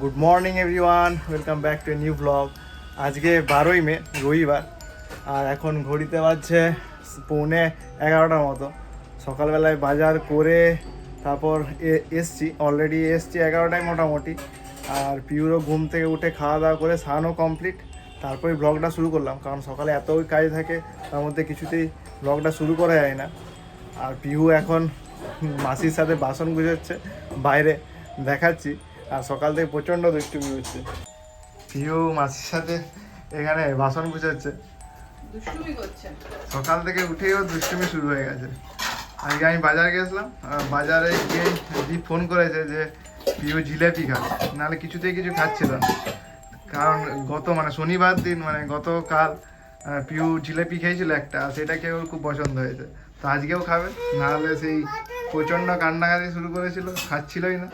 Good morning everyone welcome back to new blog আজকে বারোই মে, রবিবার। আর এখন ঘড়িতে বাজছে পৌনে এগারোটার মতো। সকালবেলায় বাজার করে তারপর এসছি। অলরেডি এসছি এগারোটায় মোটামুটি। আর পিউরও ঘুম থেকে উঠে খাওয়া দাওয়া করে স্নানও কমপ্লিট তারপরে ব্লগটা শুরু করলাম। কারণ সকালে এতই কাজ থাকে, তার মধ্যে কিছুতেই ব্লগটা শুরু করা যায় না। আর পিহু এখন মাসির সাথে বাসন গুজাচ্ছে বাইরে দেখাচ্ছি। আর সকাল থেকে প্রচণ্ড দুষ্টুমি হচ্ছে। পিউ মাসির সাথে এখানে বাসন করছে। সকাল থেকে উঠেই ওর দুষ্টুমি শুরু হয়ে গেছে। আজকে আমি বাজার গেছিলাম বাজারে গিয়ে দীপ ফোন করেছে যে পিউ জিলেপি খাবে। নাহলে কিছুতেই কিছু খাচ্ছিল না। কারণ গত মানে শনিবার দিন মানে গতকাল পিউ জিলেপি খেয়েছিল একটা সেটা সেটাকে ওর খুব পছন্দ হয়েছে। তো আজকেও খাবে নাহলে সেই প্রচণ্ড কান্নাকাটি শুরু করেছিল খাচ্ছিলই না।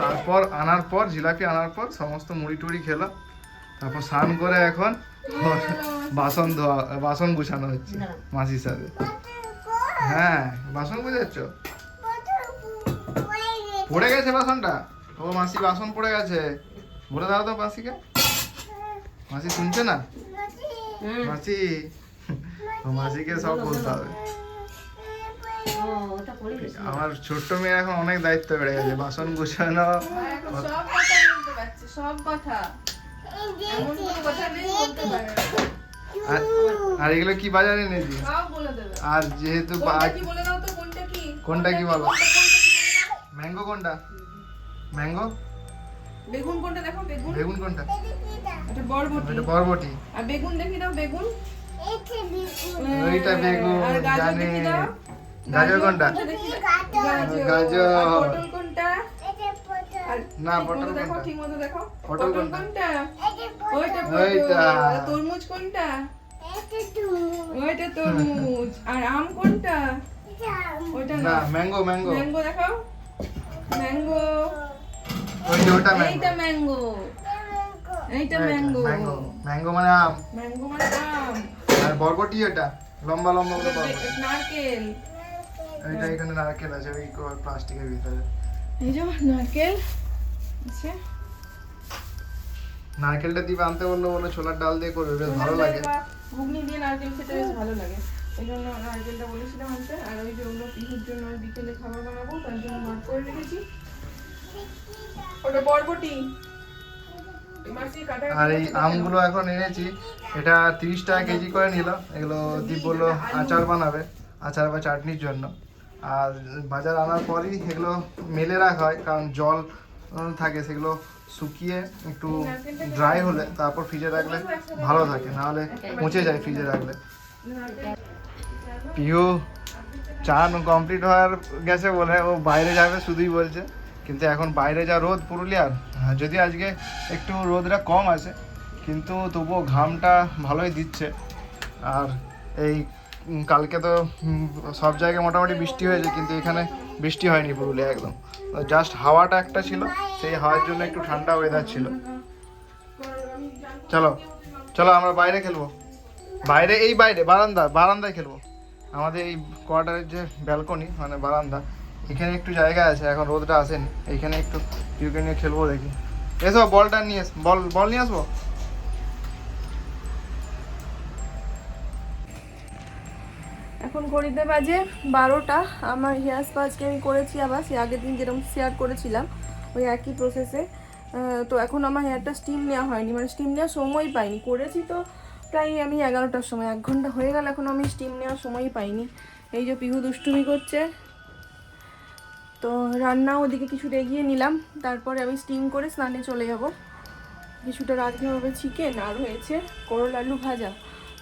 তারপর আনার পর জিলাপি আনার পর সমস্ত মুড়ি টুড়ি খেলো। তারপর স্নান করে এখন বাসন ধোয়া বাসন গুছানো হচ্ছে মাসির সাথে। হ্যাঁ বাসন গুছাচ্ছ? পড়ে গেছে বাসনটা? ও মাসি বাসন পড়ে গেছে। বলে দাও তো মাসিকে। মাসি শুনছে না? মাসি? ও মাসিকে সব বলতে হবে। আমার ছোট্ট মেয়ে এখন অনেক দায়িত্ব বেড়ে গেছে বাসন গুছানো সব কথা বলতে পারছে সব কথা। আর আর এগুলো কি বাজারে এনেছি সব আর যেহেতু কোনটা কি বলে দাও তো কোনটা কি? বলো? কোনটা- কোনটা কি বলে দাও? ম্যাঙ্গো কোনটা? ম্যাঙ্গো? বেগুন কোনটা দেখো বেগুন। বেগুন কোনটা? এটা বরবটি। এটা বরবটি। আর বেগুন দেখি দাও বেগুন। ওইটা বেগুন আর গাজর দেখি দাও। গাজর কোনটা? গাজর। কোনটা? আর না পটল দেখো ঠিক মতো দেখো। পটল কোনটা? ওইটা ওইটা। তরমুজ কোনটা? ওইটা তরমুজ। আর আম কোনটা? ওইটা না ম্যাঙ্গো ম্যাঙ্গো। ম্যাঙ্গো দেখাও। ম্যাঙ্গো। ওটা এইটা ম্যাঙ্গো। ম্যাঙ্গো। এইটা ম্যাঙ্গো। ম্যাঙ্গো। ম্যাঙ্গো মানে আম। ম্যাঙ্গো মানে আম। আর বরবটি এটা লম্বা লম্বা নারকেল এইটা এখানে নারকেল আছে ওই প্লাস্টিকের ভিতরে। এই যে নারকেল আছে। নারকেলটা দিবে আনতে বলল বলে ছোলার ডাল দিয়ে করবে বেশ ভালো লাগে। ঘুগনি দিয়ে নারকেল খেতে বেশ ভালো লাগে। জন্য নারকেলটা বলেছিলাম আনতে আর ওই যে ওগুলো পিহুর জন্য বিকেলে খাবার বানাবো তার জন্য করে রেখেছি। ওটা বরবটি। আর এই আমগুলো এখন এনেছি এটা তিরিশ টাকা কেজি করে নিল। এগুলো দীপ বলল আচার বানাবে আচার বা চাটনির জন্য। আর বাজার আনার পরই এগুলো মেলে রাখা হয় কারণ জল থাকে সেগুলো শুকিয়ে একটু ড্রাই হলে তারপর ফ্রিজে রাখলে ভালো থাকে নাহলে পচে যায় ফ্রিজে রাখলে। পিহু চান কমপ্লিট হওয়ার গেছে বলে ও বাইরে যাবে শুধুই বলছে কিন্তু এখন বাইরে যা রোদ পুরুলিয়ার হ্যাঁ, যদি আজকে একটু রোদটা কম আছে কিন্তু তবুও ঘামটা ভালোই দিচ্ছে। আর এই কালকে তো সব জায়গায় মোটামুটি বৃষ্টি হয়েছে, কিন্তু এখানে বৃষ্টি হয়নি পুরুলিয়া একদম। জাস্ট হাওয়াটা একটা ছিল, সেই হাওয়ার জন্য একটু ঠান্ডা ওয়েদার ছিল। চলো চলো আমরা বাইরে খেলব। বাইরে, এই বাইরে, বারান্দা, বারান্দায় খেলব। আমাদের এই কোয়ার্টারের যে ব্যালকনি মানে বারান্দা, এখানে একটু জায়গা আছে, এখন রোদটা আসেনি। এইখানে একটু পিউকে নিয়ে খেলব দেখি। এসো, বলটা নিয়ে বল বল নিয়ে আসব? ঘড়িতে বাজে বারোটা। আমার হেয়ার স্পা আজকে আমি করেছি আবার, সে আগের দিন যেরকম শেয়ার করেছিলাম, ওই একই প্রসেসে তো এখন আমার হেয়ারটা স্টিম নেওয়া হয়নি মানে স্টিম নেওয়ার সময় পাইনি। করেছি তো প্রায় আমি এগারোটার সময়, এক ঘণ্টা হয়ে গেল এখন আমি স্টিম নেওয়ার সময়ই পাইনি। এই যে পিহু দুষ্টুমি করছে, তো রান্না ওদিকে কিছুটা এগিয়ে নিলাম, তারপরে আমি স্টিম করে স্নানে চলে যাব। কিছুটা হবে চিকেন আর হয়েছে করল আলু ভাজা।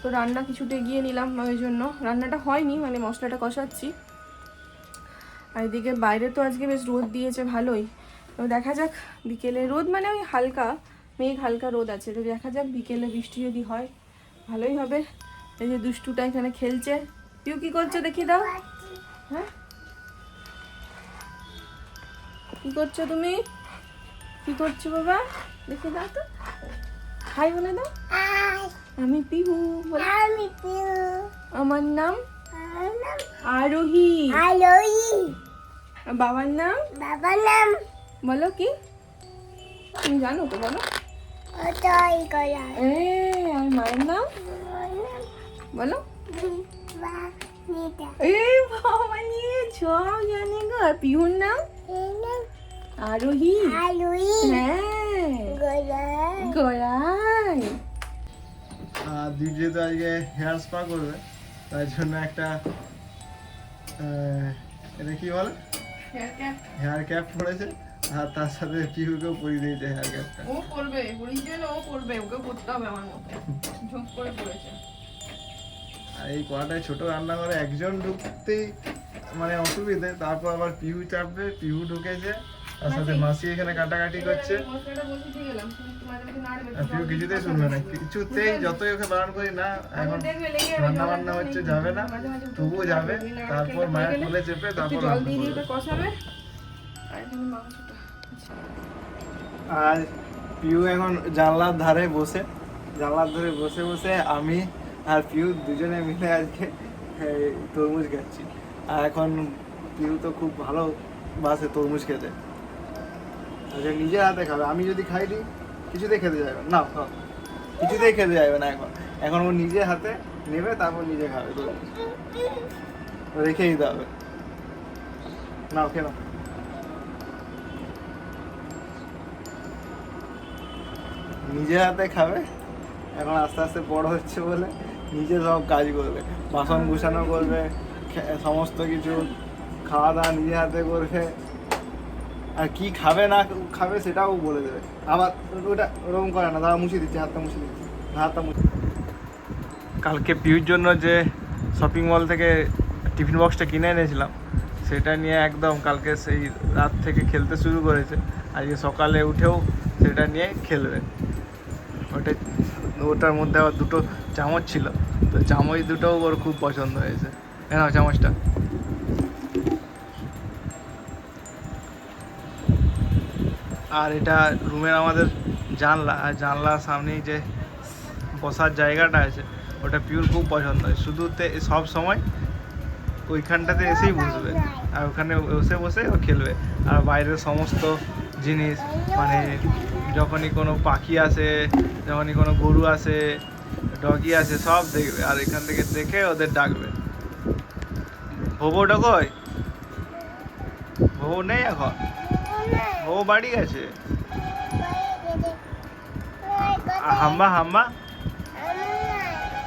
তো রান্না কিছুটা এগিয়ে নিলাম ওই জন্য। রান্নাটা হয়নি মানে মশলাটা কষাচ্ছি। আর এদিকে বাইরে তো আজকে বেশ রোদ দিয়েছে ভালোই। তো দেখা যাক বিকেলে রোদ মানে ওই হালকা, মেঘ হালকা রোদ আছে। তো দেখা যাক বিকেলে বৃষ্টি যদি হয়, ভালোই হবে। এই যে দুষ্টুটা এখানে খেলছে। পিউ কি করছ দেখি দাও। হ্যাঁ? কি করছ তুমি? কি করছ বাবা? দেখে দাও তো। হাই বলে দাও। আমি পিহু বলো। আমার নাম আরোহী। আর বাবার নাম? বাবার নাম? বলো কি? তুমি জানো তো বলো। এ আর মায়ের নাম? বলো। এই বাবা নিয়ে সব জানি গো। আর পিহুর নাম? আরোহী। হ্যাঁ। গলা যেহেতু আজকে হেয়ার স্পা করবে তার জন্য একটা এটা কি বলে? হেয়ার ক্যাপ পরেছে আর তার সাথে পিহুকেও পরিয়ে দিয়েছে হেয়ার ক্যাপটা ও করবে বুড়ির ও করবে ওকে করতে হবে আমার মতো। ঝোঁক করে পড়েছে। আর এই কড়াটায় ছোট রান্নাঘরে একজন ঢুকতেই মানে অসুবিধে তারপর আবার পিহু চাপবে পিহু ঢুকেছে তার সাথে মাসি। এখানে কাটাকাটি করছে। আর কিছুতেই শুনবে না। কিছুতেই যতই ওকে বারণ করি না এখন রান্না বান্না হচ্ছে যাবে না। তবুও যাবে তারপর মায়ের কোলে চেপে তারপর কষাবে। আর আর পিউ এখন জানলার ধারে বসে জানলার ধারে বসে বসে আমি আর পিউ দুজনে মিলে আজকে তরমুজ খাচ্ছি। আর এখন পিউ তো খুব ভালো বাসে তরমুজ খেতে। আচ্ছা নিজের হাতে খাবে। আমি যদি খাই দিই, কিছুতেই খেতে যাবে না। কিছুতেই খেতে যাবে না এখন। এখন ও নিজের হাতে নেবে, তারপর নিজে খাবে। রেখে দিতে হবে। নাও কেন নিজে হাতে খাবে, এখন আস্তে আস্তে বড় হচ্ছে বলে নিজে সব কাজ করবে। বাসন গুছানো করবে সমস্ত কিছু খাওয়া দাওয়া নিজে হাতে করবে। আর কি খাবে না খাবে সেটাও বলে দেবে। আবার ওটা ওরকম করে না দাদা মুছে দিচ্ছে, হাতটা মুছে দিচ্ছে হাতটা মুছে কালকে পিউর জন্য যে শপিং মল থেকে টিফিন বক্সটা কিনে এনেছিলাম, সেটা নিয়ে একদম কালকে সেই রাত থেকে খেলতে শুরু করেছে। আজকে সকালে উঠেও সেটা নিয়ে খেলবে। ওটা, ওটার মধ্যে আবার দুটো চামচ ছিল, তো চামচ দুটোও ওর খুব পছন্দ হয়েছে। কেন চামচটা। আর এটা রুমের আমাদের জানলা, আর জানলার সামনেই যে বসার জায়গাটা আছে, ওটা পিওর খুব পছন্দ হয়। শুধুতে সব সময় ওইখানটাতে এসেই বসবে, আর ওখানে বসে বসে ও খেলবে। আর বাইরের সমস্ত জিনিস মানে যখনই কোনো পাখি আসে, যখনই কোনো গরু আসে, ডগি আসে, সব দেখবে, আর এখান থেকে দেখে ওদের ডাকবে। ভোবো ডকই ভোবো নেই এখন? ভোবো বাড়ি গেছে হাম্বা হাম্বা?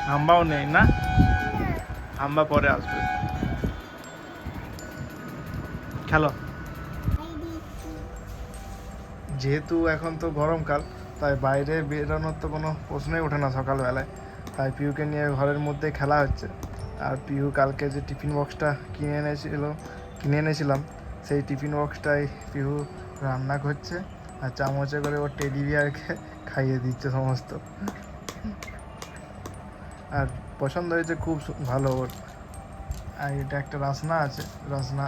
হাম্বাও নেই না? হাম্বা পরে আসবে। খেলো। যেহেতু এখন তো গরমকাল, তাই বাইরে বেরোনোর তো কোনো প্রশ্নই ওঠে না সকালবেলায়। তাই পিউকে নিয়ে ঘরের মধ্যে খেলা হচ্ছে। আর পিউ কালকে যে টিফিন বক্সটা কিনে এনেছিল, কিনে এনেছিলাম সেই টিফিন বক্সটাই পিহু রান্না করছে আর চামচে করে ওর টেডি বিয়ারকে খাইয়ে দিচ্ছে সমস্ত। আর পছন্দ হয়েছে খুব ভালো ওর। আর এটা একটা রসনা আছে, রসনা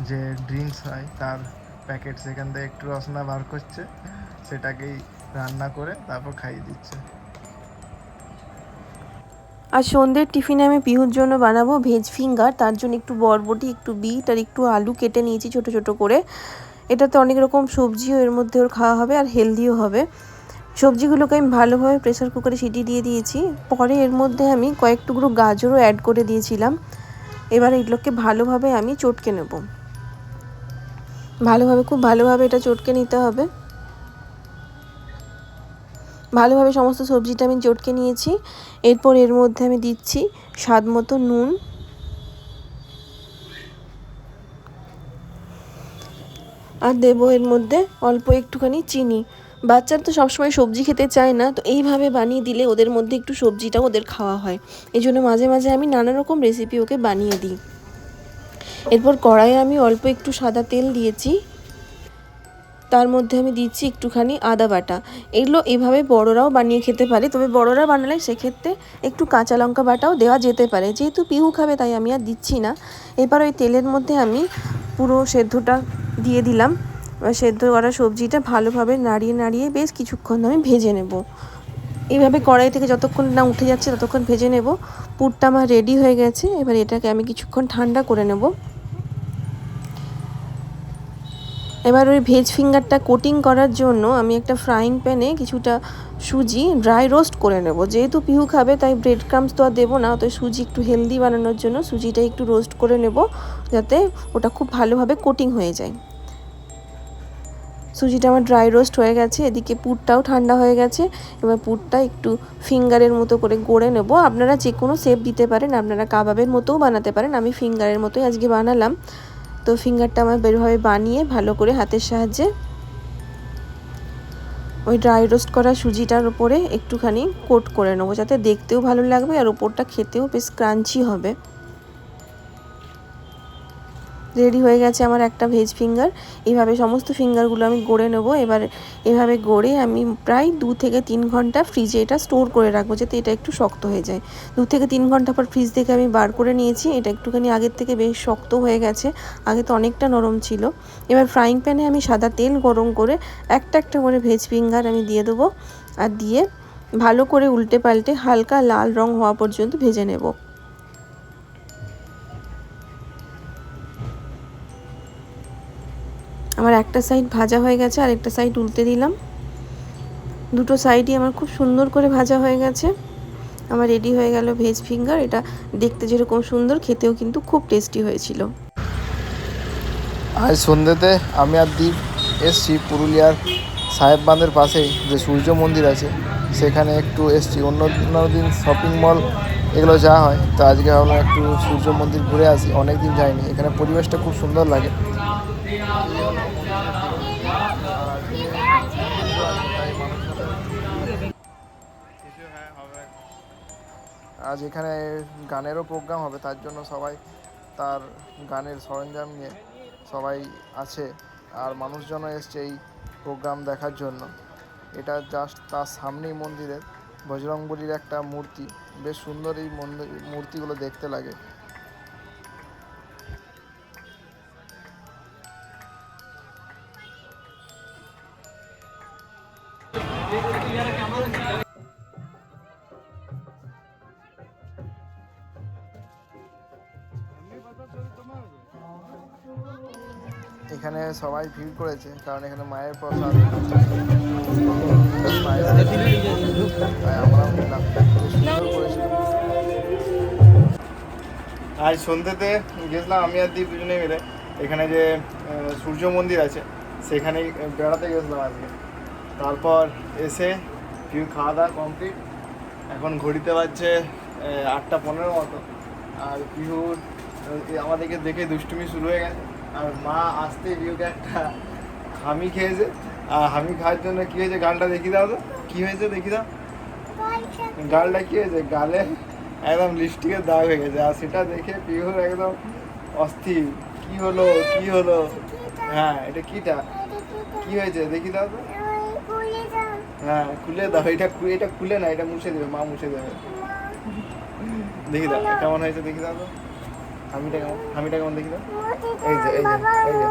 যে ড্রিঙ্কস হয় তার প্যাকেট সেখান থেকে একটু রসনা বার করছে, সেটাকেই রান্না করে তারপর খাইয়ে দিচ্ছে। আর সন্ধ্যের টিফিনে আমি পিহুর জন্য বানাবো ভেজ ফিঙ্গার। তার জন্য একটু বরবটি, একটু বিট আর একটু আলু কেটে নিয়েছি ছোট ছোট করে। এটাতে অনেক রকম সবজিও এর মধ্যে ওর খাওয়া হবে আর হেলদিও হবে। সবজিগুলোকে আমি ভালোভাবে প্রেসার কুকারে সিটি দিয়ে দিয়েছি। পরে এর মধ্যে আমি কয়েক টুকরো গাজরও অ্যাড করে দিয়েছিলাম। এবার এগুলোকে ভালোভাবে আমি চটকে নেব। ভালোভাবে, খুব ভালোভাবে এটা চটকে নিতে হবে। ভালোভাবে সমস্ত সবজিটা আমি চটকে নিয়েছি। এরপর এর মধ্যে আমি দিচ্ছি স্বাদ মতো নুন। আর দেবো এর মধ্যে অল্প একটুখানি চিনি। বাচ্চারা তো সবসময় সবজি খেতে চায় না, তো এইভাবে বানিয়ে দিলে ওদের মধ্যে একটু সবজিটা ওদের খাওয়া হয়। এই জন্য মাঝে মাঝে আমি নানা রকম রেসিপি ওকে বানিয়ে দিই। এরপর কড়াইয়ে আমি অল্প একটু সাদা তেল দিয়েছি। তার মধ্যে আমি দিচ্ছি একটুখানি আদা বাটা। এগুলো এভাবে বড়রাও বানিয়ে খেতে পারে, তবে বড়রা বানালে সেক্ষেত্রে একটু কাঁচা লঙ্কা বাটাও দেওয়া যেতে পারে। যেহেতু পিহু খাবে, তাই আমি আর দিচ্ছি না। এবার ওই তেলের মধ্যে আমি পুরো সেদ্ধটা দিয়ে দিলাম। এবার সেদ্ধ করা সবজিটা ভালোভাবে নাড়িয়ে নাড়িয়ে বেশ কিছুক্ষণ আমি ভেজে নেব। এইভাবে কড়াই থেকে যতক্ষণ না উঠে যাচ্ছে, ততক্ষণ ভেজে নেব। পুরটা আমার রেডি হয়ে গেছে। এবার এটাকে আমি কিছুক্ষণ ঠান্ডা করে নেব। এবার ওই ভেজ ফিঙ্গারটা কোটিং করার জন্য আমি একটা ফ্রাইং প্যানে কিছুটা সুজি ড্রাই রোস্ট করে নেব। যেহেতু পিহু খাবে, তাই ব্রেড ক্রামস তো আর দেবো না। তো সুজি একটু হেলদি বানানোর জন্য সুজিটা একটু রোস্ট করে নেব যাতে ওটা খুব ভালোভাবে কোটিং হয়ে যায়। সুজিটা আমার ড্রাই রোস্ট হয়ে গেছে। এদিকে পুরটাও ঠান্ডা হয়ে গেছে। এবার পুরটা একটু ফিঙ্গারের মতো করে গড়ে নেব। আপনারা যে কোনো শেপ দিতে পারেন। আপনারা কাবাবের মতোও বানাতে পারেন। আমি ফিঙ্গারের মতোই আজকে বানালাম। তো ফিঙ্গারটা আমার বেরভাবে বানিয়ে ভালো করে হাতের সাহায্যে ওই ড্রাই রোস্ট করা সুজিটার উপরে একটুখানি কোট করে নেব, যাতে দেখতেও ভালো লাগবে আর ওপরটা খেতেও বেশ ক্রাঞ্চি হবে। রেডি হয়ে গেছে আমার একটা ভেজ ফিঙ্গার। এভাবে সমস্ত ফিঙ্গারগুলো আমি গড়ে নেব। এবার এভাবে গড়ে আমি প্রায় দু থেকে তিন ঘণ্টা ফ্রিজে এটা স্টোর করে রাখব যাতে এটা একটু শক্ত হয়ে যায়। দু থেকে তিন ঘণ্টা পর ফ্রিজ থেকে আমি বার করে নিয়েছি। এটা একটুখানি আগের থেকে বেশ শক্ত হয়ে গেছে। আগে তো অনেকটা নরম ছিল। এবার ফ্রাইং প্যানে আমি সাদা তেল গরম করে একটা একটা করে ভেজ ফিঙ্গার আমি দিয়ে দেবো। আর দিয়ে ভালো করে উল্টে পাল্টে হালকা লাল রং হওয়া পর্যন্ত ভেজে নেব। আমার একটা সাইড ভাজা হয়ে গেছে আর একটা সাইড উল্টে দিলাম। দুটো সাইডই আমার খুব সুন্দর করে ভাজা হয়ে গেছে। আমার রেডি হয়ে গেল ভেজ ফিঙ্গার এটা দেখতে যেরকম সুন্দর, খেতেও কিন্তু খুব টেস্টি হয়েছিল। আজ সন্ধ্যেতে আমি আর দ্বীপ এসছি পুরুলিয়ার সাহেব বাঁধের পাশেই, যে সূর্য মন্দির আছে। সেখানে একটু এসছি। অন্য অন্য দিন শপিং মল এগুলো যা হয়। তো আজকে ভাবলাম একটু সূর্য মন্দির ঘুরে আসি। অনেক দিন যাইনি। এখানে পরিবেশটা খুব সুন্দর লাগে। আজ এখানে গানেরও প্রোগ্রাম হবে তার জন্য সবাই তার গানের সরঞ্জাম নিয়ে সবাই আছে আর মানুষজনও এসছে এই প্রোগ্রাম দেখার জন্য। এটা জাস্ট তার সামনেই মন্দিরের বজরংবলির একটা মূর্তি। বেশ সুন্দর এই মন্দির মূর্তিগুলো দেখতে লাগে। সবাই ভিড় করেছে, কারণ এখানে মায়ের প্রসাদ আজ সন্ধ্যেতে গেছিলাম আমি আর দীপ দুজনে মিলে। এখানে যে সূর্য মন্দির আছে সেখানে বেড়াতে গেছিলাম আজকে। তারপর এসে পিউ খাওয়া দাওয়া কমপ্লিট এখন ঘড়িতে বাজছে আটটা পনেরো মতো। আর পিহুর আমাদেরকে দেখে দুষ্টুমি শুরু হয়ে গেছে। আর মা আসতে পিহুকে একটা হামি খেয়েছে। আর হামি খাওয়ার জন্য কী হয়েছে? গালটা দেখি দাও তো। কী হয়েছে দেখি দাও। গালটা কি হয়েছে? গালে একদম লিপস্টিকের দাগ হয়ে গেছে। আর সেটা দেখে পিহুর একদম অস্থির। কি হলো? কি হলো? হ্যাঁ এটা কিটা? কি হয়েছে? দেখি দাও তো। হ্যাঁ খুলে দাও। এটা এটা খুলে না, এটা মুছে দেবে। মা মুছে দেবে। দেখি দাও, কেমন হয়েছে দেখি দাও তো। হামিটা কেমন? হামিটা কেমন দেখি এই যে এই যে এই যে।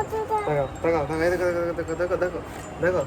দেখো দেখো দেখো দেখো দেখো দেখো দেখো দেখো।